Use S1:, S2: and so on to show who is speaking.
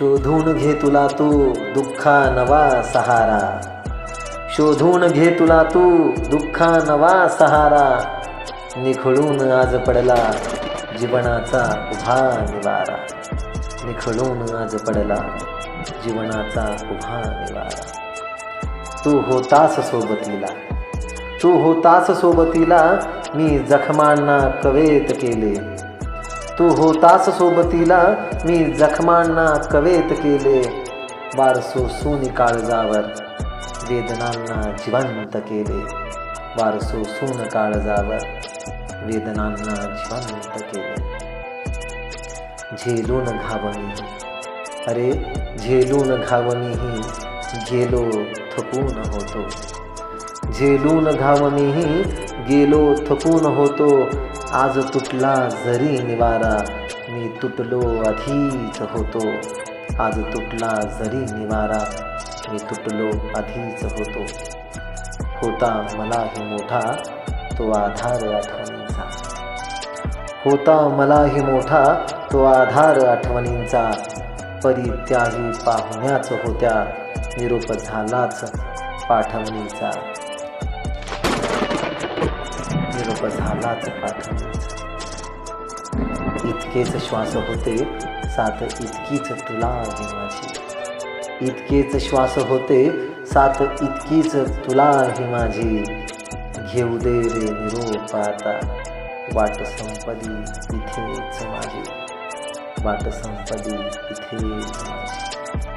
S1: शोधून घे तुला तू दुःखा नवा सहारा. शोधून घे तुला तू दुःखा नवा सहारा. निखळून आज पडला जीवनाचा उभा निवारा. निखळून आज पडला जीवनाचा उभा निवारा. तू होतास सोबतीला. तू होतास सोबतीला मी जखमांना कवेत केले. तू होतास सोबतीला मी जखमांना कवेत केले. वारसो सुनी काळजावर वेदनांना जिवंत केले. वारसो सून काळजावर वेदनांना जिवंत केले. झेलून घावणी अरे झेलून घावणीही गेलो थकून होतो. झेलून घावणीही गेलो थकून होतो. आज तुटला जरी निवारा मी तुटलो आधीच होतो. आज तुटला जरी निवारा मी तुटलो आधीच होतो. होता मलाही मोठा तो आधार आठवणींचा. होता मलाही मोठा तो आधार आठवणींचा. परी त्याही पाहुण्याच होत्या निरोप झालाच पाठवणीचा. निरोप झालाच पाठवणीचा इतकेच श्वास होते साथ इतकीच तुला आहे माझी. इतकेच श्वास होते साथ इतकीच तुला आहे माझी. घेऊ दे रे निरोप आता वाट संपदी इथेच माझी. वाट संपदी इथेच माझी.